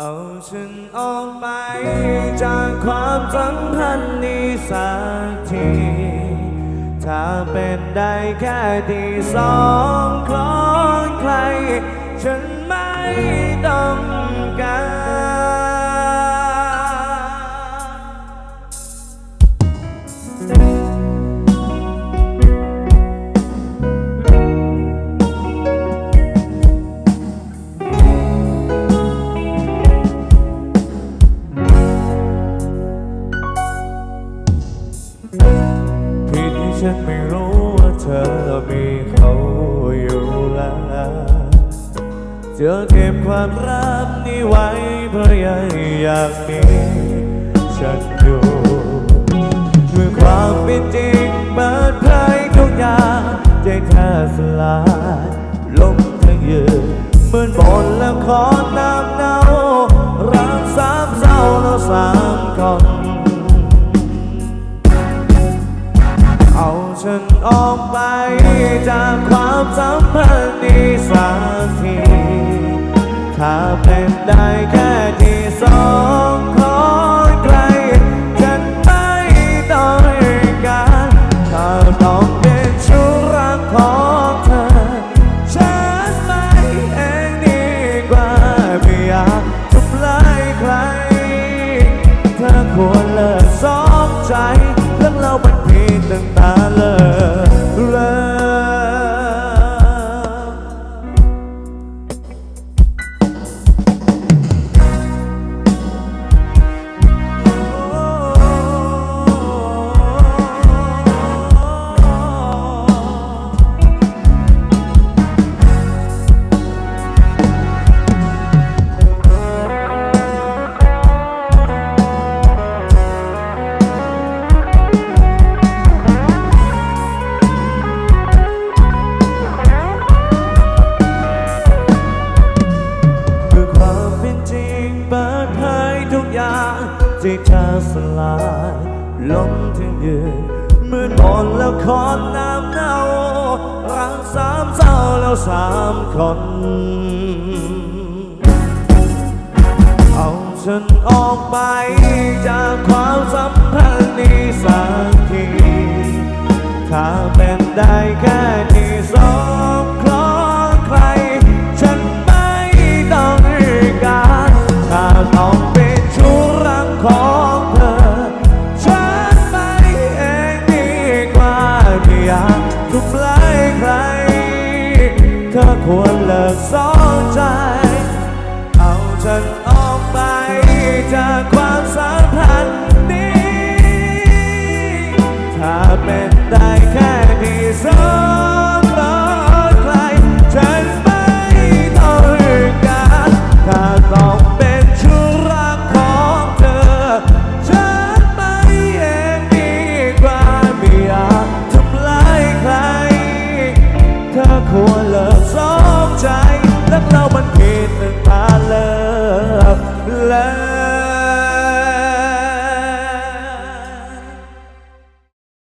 เอาฉันออกไปจากความสัมพันธ์นี้สักที ถ้าเป็นได้แค่ที่สองของใคร ฉันไม่ต้องการ ฉันไม่รู้ว่าเธอมีเขาอยู่แล้วเธอเก็บความรักนี้ไว้เพราะยังอยากมีฉันอยู่เมื่อความเป็นจริงเปิดเผยทุกอย่างใจเธอสลายลงทั้งยืนเหมือนบนละคร เอาฉันออกไปจากความสัมพันธ์นี้สักที ถ้าเป็นได้แค่ที่สอง จริงเปิดเผยทุกอย่างที่เธอสลายลงถึงยืนเมือนบนแล้วครน้ำเน่ารักสามเศร้าแล้วสามคนเอาฉันออกไปจากความสัมพันธ์นี้สัก ธอควรเลิกสนใจ เอาฉันออกไปจากความสัมพันธ์นี้ ถ้าเป็นได้แค่ที่สองรอใครฉันไม่ต้องการถ้าต้องเป็นชุรักของเธอ ฉันไม่เองดีกว่าไม่อยากทำลายใคร เธอควร